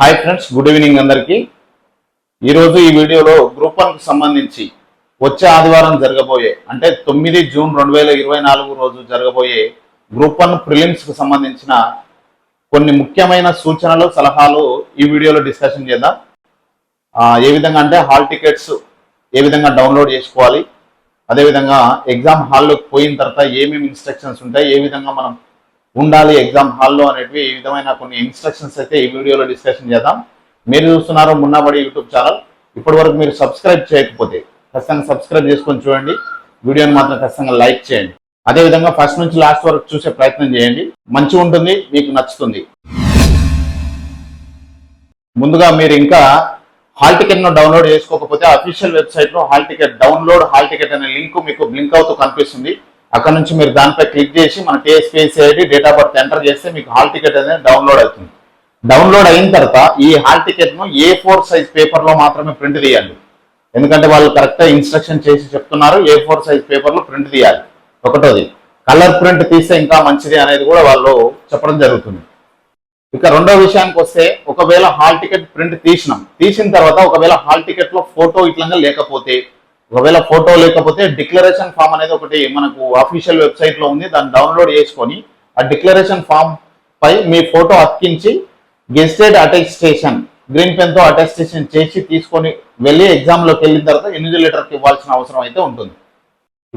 Hi friends good evening అందరికీ. ఈరోజు ఈ వీడియోలో గ్రూప్ వన్కి సంబంధించి వచ్చే ఆదివారం జరగబోయే అంటే తొమ్మిది జూన్ రెండు వేల ఇరవై నాలుగు రోజు జరగబోయే గ్రూప్ వన్ ప్రిలిమ్స్కి సంబంధించిన కొన్ని ముఖ్యమైన సూచనలు సలహాలు ఈ వీడియోలో డిస్కషన్ చేద్దాం. ఏ విధంగా అంటే హాల్ టికెట్స్ ఏ విధంగా డౌన్లోడ్ చేసుకోవాలి అదేవిధంగా ఎగ్జామ్ హాల్లోకి పోయిన తర్వాత ఏమేమి ఇన్స్ట్రక్షన్స్ ఉంటాయి ఏ విధంగా మనం ఉండాలి ఎగ్జామ్ హాల్లో అనేటివి ఈ విధమైన కొన్ని ఇన్స్ట్రక్షన్స్ అయితే ఈ వీడియోలో డిస్కషన్ చేద్దాం. మీరు చూస్తున్నారు మున్నాబడి యూట్యూబ్ ఛానల్ ఇప్పటి వరకు మీరు సబ్స్క్రైబ్ చేయకపోతే ఖచ్చితంగా సబ్స్క్రైబ్ చేసుకొని చూడండి. వీడియోని మాత్రం ఖచ్చితంగా లైక్ చేయండి. అదేవిధంగా ఫస్ట్ నుంచి లాస్ట్ వరకు చూసే ప్రయత్నం చేయండి. మంచిగా ఉంటుంది మీకు నచ్చుతుంది. ముందుగా మీరు ఇంకా హాల్ టికెట్ను డౌన్లోడ్ చేసుకోకపోతే అఫీషియల్ వెబ్సైట్లో hall ticket download hall ticket అనే లింక్ మీకు బ్లింక్ అవుతూ కనిపిస్తుంది. అక్కడ నుంచి మీరు దానిపై క్లిక్ చేసి మన TSPSC ID date of birth enter చేస్తే మీకు హాల్ టికెట్ అనేది డౌన్లోడ్ అవుతుంది. డౌన్లోడ్ అయిన తర్వాత ఈ హాల్ టికెట్ను ఏ ఫోర్ సైజ్ పేపర్లో మాత్రమే ప్రింట్ తీయాలి. ఎందుకంటే వాళ్ళు కరెక్ట్ ఇన్స్ట్రక్షన్ చేసి చెప్తున్నారు ఏ ఫోర్ సైజ్ పేపర్లో ప్రింట్ తీయాలి. ఒకటోది కలర్ ప్రింట్ తీస్తే ఇంకా మంచిది అనేది కూడా వాళ్ళు చెప్పడం జరుగుతుంది. ఇక రెండో విషయానికి వస్తే ఒకవేళ హాల్ టికెట్ ప్రింట్ తీసినాం తీసిన తర్వాత ఒకవేళ హాల్ టికెట్లో ఫోటో ఇట్లంగా లేకపోతే ఒకవేళ ఫోటో లేకపోతే డిక్లరేషన్ ఫామ్ అనేది ఒకటి మనకు అఫీషియల్ వెబ్సైట్లో ఉంది. దాన్ని డౌన్లోడ్ చేసుకొని ఆ డిక్లరేషన్ ఫామ్ పై మీ ఫోటో అతికించి గెస్టెడ్ అటెస్టేషన్ గ్రీన్ పెన్తో అటెస్టేషన్ చేసి తీసుకొని వెళ్ళి ఎగ్జామ్లోకి వెళ్ళిన తర్వాత ఇన్విజిలేటర్కి ఇవ్వాల్సిన అవసరం అయితే ఉంటుంది.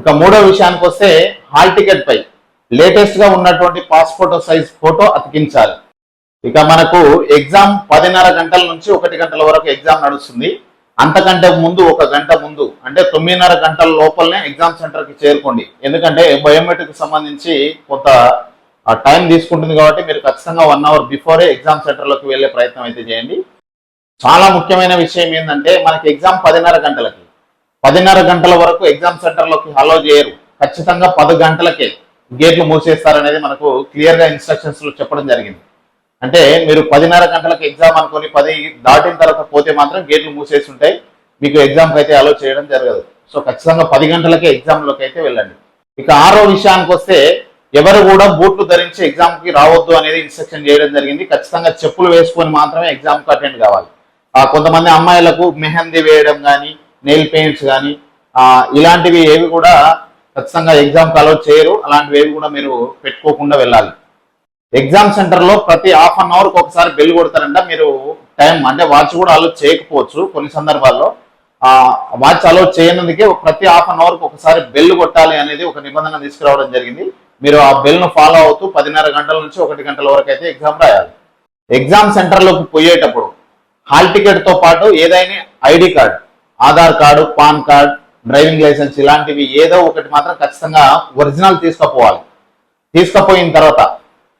ఇక మూడో విషయానికి వస్తే హాల్ టికెట్ పై లేటెస్ట్గా ఉన్నటువంటి పాస్ఫోటో సైజ్ ఫోటో అతికించాలి. ఇక మనకు ఎగ్జామ్ పదిన్నర గంటల నుంచి ఒకటి గంటల వరకు ఎగ్జామ్ నడుస్తుంది. అంతకంటే ముందు ఒక గంట ముందు అంటే తొమ్మిదిన్నర గంటల లోపలనే ఎగ్జామ్ సెంటర్కి చేరుకోండి. ఎందుకంటే బయోమెట్రిక్ సంబంధించి కొంత టైం తీసుకుంటుంది కాబట్టి మీరు ఖచ్చితంగా వన్ అవర్ బిఫోరే ఎగ్జామ్ సెంటర్లోకి వెళ్ళే ప్రయత్నం అయితే చేయండి. చాలా ముఖ్యమైన విషయం ఏంటంటే మనకి ఎగ్జామ్ పదిన్నర గంటలకి. పదిన్నర గంటల వరకు ఎగ్జామ్ సెంటర్లోకి హలో చేయరు. ఖచ్చితంగా పది గంటలకే గేట్లు మూసేస్తారనేది మనకు క్లియర్గా ఇన్స్ట్రక్షన్స్లో ఇన్స్ట్రక్షన్స్లో చెప్పడం జరిగింది. అంటే మీరు పదిన్నర గంటలకు ఎగ్జామ్ అనుకొని పది దాటిన తర్వాత పోతే మాత్రం గేట్లు మూసేసి ఉంటాయి మీకు ఎగ్జామ్కి అయితే అలో చేయడం జరగదు. సో ఖచ్చితంగా పది గంటలకే ఎగ్జామ్లోకి అయితే వెళ్ళండి. ఇక ఆరో విషయానికి వస్తే ఎవరు కూడా బూట్లు ధరించి ఎగ్జామ్కి రావద్దు అనేది ఇన్స్ట్రక్షన్ చేయడం జరిగింది. ఖచ్చితంగా చెప్పులు వేసుకొని మాత్రమే ఎగ్జామ్కి అటెండ్ కావాలి. కొంతమంది అమ్మాయిలకు మెహందీ వేయడం కానీ నెయిల్ పెయింట్స్ కానీ ఇలాంటివి ఏవి కూడా ఖచ్చితంగా ఎగ్జామ్కి అలౌట్ చేయరు. అలాంటివి ఏవి కూడా మీరు పెట్టుకోకుండా వెళ్ళాలి. ఎగ్జామ్ సెంటర్లో ప్రతి హాఫ్ అన్ అవర్కి ఒకసారి బెల్ కొడతారంట. మీరు టైం అంటే వాచ్ కూడా అలో చేయకపోవచ్చు కొన్ని సందర్భాల్లో. ఆ వాచ్ అలో చేయనందుకే ప్రతి హాఫ్ అన్ అవర్కి ఒకసారి బెల్ కొట్టాలి అనేది ఒక నిబంధన తీసుకురావడం జరిగింది. మీరు ఆ బెల్ను ఫాలో అవుతూ పదిన్నర గంటల నుంచి ఒకటి గంటల వరకు అయితే ఎగ్జామ్ రాయాలి. ఎగ్జామ్ సెంటర్లోకి పోయేటప్పుడు హాల్ టికెట్తో పాటు ఏదైనా ID card Aadhaar card PAN card driving licence ఇలాంటివి ఏదో ఒకటి మాత్రం ఖచ్చితంగా ఒరిజినల్ తీసుకుపోవాలి. తీసుకుపోయిన తర్వాత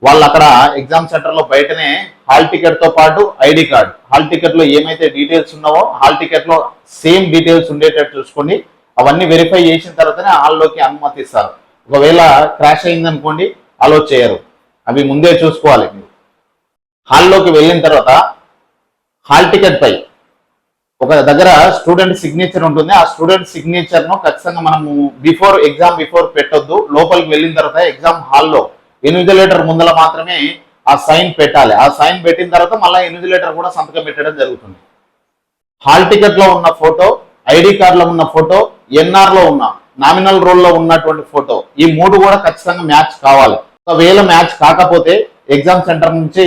వాళ్ళు అక్కడ ఎగ్జామ్ సెంటర్లో బయటనే హాల్ టికెట్తో పాటు ఐడి కార్డ్ హాల్ టికెట్లో ఏమైతే డీటెయిల్స్ ఉన్నావో హాల్ టికెట్లో సేమ్ డీటెయిల్స్ ఉండేటట్టు చూసుకోండి. అవన్నీ వెరిఫై చేసిన తర్వాతనే హాల్లోకి అనుమతిస్తారు ఒకవేళ క్రాష్ అయిందనుకోండి అలో చేయరు. అవి ముందే చూసుకోవాలి. మీరు హాల్లోకి వెళ్ళిన తర్వాత హాల్ టికెట్ పై ఒక దగ్గర స్టూడెంట్ సిగ్నేచర్ ఉంటుంది. ఆ స్టూడెంట్ సిగ్నేచర్ను ఖచ్చితంగా మనము బిఫోర్ ఎగ్జామ్ బిఫోర్ పెట్టొద్దు. లోపలికి వెళ్ళిన తర్వాత ఎగ్జామ్ హాల్లో ఇన్విజిలేటర్ ముందల మాత్రమే ఆ సైన్ పెట్టాలి. ఆ సైన్ పెట్టిన తర్వాత మళ్ళీ ఇన్విజిలేటర్ కూడా సంతకం పెట్టడం జరుగుతుంది. హాల్ టికెట్లో ఉన్న ఫోటో ఐడి కార్డులో ఉన్న ఫోటో ఎన్ఆర్లో ఉన్న నామినల్ రోల్లో ఉన్నటువంటి ఫోటో ఈ మూడు కూడా ఖచ్చితంగా మ్యాచ్ కావాలి. ఒకవేళ మ్యాచ్ కాకపోతే ఎగ్జామ్ సెంటర్ నుంచి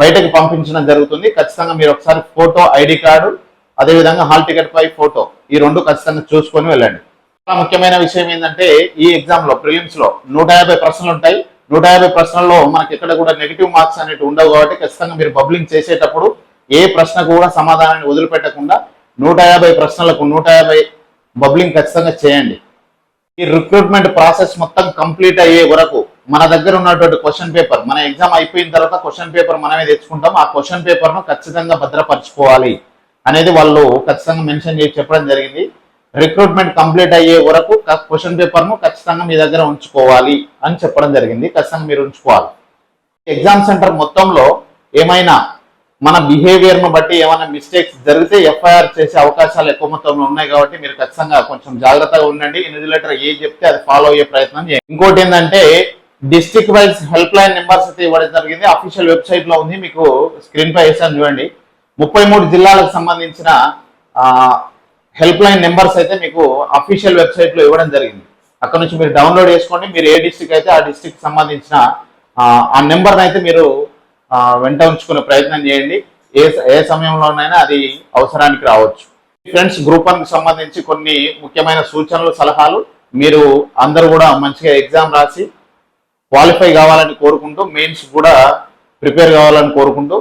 బయటకు పంపించడం జరుగుతుంది. ఖచ్చితంగా మీరు ఒకసారి ఫోటో ఐడి కార్డు అదేవిధంగా హాల్ టికెట్ పై ఫోటో ఈ రెండు ఖచ్చితంగా చూసుకొని వెళ్ళండి. చాలా ముఖ్యమైన విషయం ఏంటంటే ఈ ఎగ్జామ్లో ప్రిలిమ్స్లో నూట యాభై ప్రశ్నలు ఉంటాయి. నూట యాభై ప్రశ్నల్లో మనకి ఎక్కడ కూడా నెగిటివ్ మార్క్స్ అనేవి ఉండవు కాబట్టి ఖచ్చితంగా మీరు బబ్లింగ్ చేసేటప్పుడు ఏ ప్రశ్న కూడా సమాధానాన్ని వదిలిపెట్టకుండా నూట యాభై ప్రశ్నలకు నూట యాభై బబ్లింగ్ ఖచ్చితంగా చేయండి. ఈ రిక్రూట్మెంట్ ప్రాసెస్ మొత్తం కంప్లీట్ అయ్యే వరకు మన దగ్గర ఉన్నటువంటి క్వశ్చన్ పేపర్ మన ఎగ్జామ్ అయిపోయిన తర్వాత క్వశ్చన్ పేపర్ మనమే తెచ్చుకుంటాం. ఆ క్వశ్చన్ పేపర్ను ఖచ్చితంగా భద్రపరచుకోవాలి అనేది వాళ్ళు ఖచ్చితంగా మెన్షన్ చేసి చెప్పడం జరిగింది. రిక్రూట్మెంట్ కంప్లీట్ అయ్యే వరకు క్వశ్చన్ పేపర్ను ఖచ్చితంగా మీ దగ్గర ఉంచుకోవాలి అని చెప్పడం జరిగింది. ఖచ్చితంగా మీరు ఉంచుకోవాలి. ఎగ్జామ్ సెంటర్ మొత్తంలో ఏమైనా మన బిహేవియర్ను బట్టి ఏమైనా మిస్టేక్స్ జరిగితే ఎఫ్ఐఆర్ చేసే అవకాశాలు ఎక్కువ మొత్తంలో ఉన్నాయి కాబట్టి మీరు ఖచ్చితంగా కొంచెం జాగ్రత్తగా ఉండండి. ఇన్విజిలేటర్ ఏ చెప్తే అది ఫాలో అయ్యే ప్రయత్నం చేయండి. ఇంకోటి ఏంటంటే district wise help line numbers అయితే ఇవ్వడం జరిగింది. అఫీషియల్ వెబ్సైట్లో ఉంది. మీకు స్క్రీన్ పై వేసాను చూడండి. ముప్పై మూడు జిల్లాలకు సంబంధించిన హెల్ప్ లైన్ నెంబర్స్ అయితే మీకు అఫీషియల్ వెబ్సైట్లో ఇవ్వడం జరిగింది. అక్కడ నుంచి మీరు డౌన్లోడ్ చేసుకోండి. మీరు ఏ డిస్టిక్ అయితే ఆ డిస్టిక్ సంబంధించిన ఆ, నెంబర్ని అయితే మీరు వెంట ఉంచుకునే ప్రయత్నం చేయండి. ఏ ఏ సమయంలోనైనా అది అవసరానికి రావచ్చు. ఫ్రెండ్స్ గ్రూప్ వన్ సంబంధించి కొన్ని ముఖ్యమైన సూచనలు సలహాలు మీరు అందరూ కూడా మంచిగా ఎగ్జామ్ రాసి క్వాలిఫై కావాలని కోరుకుంటూ మెయిన్స్ కూడా ప్రిపేర్ కావాలని కోరుకుంటూ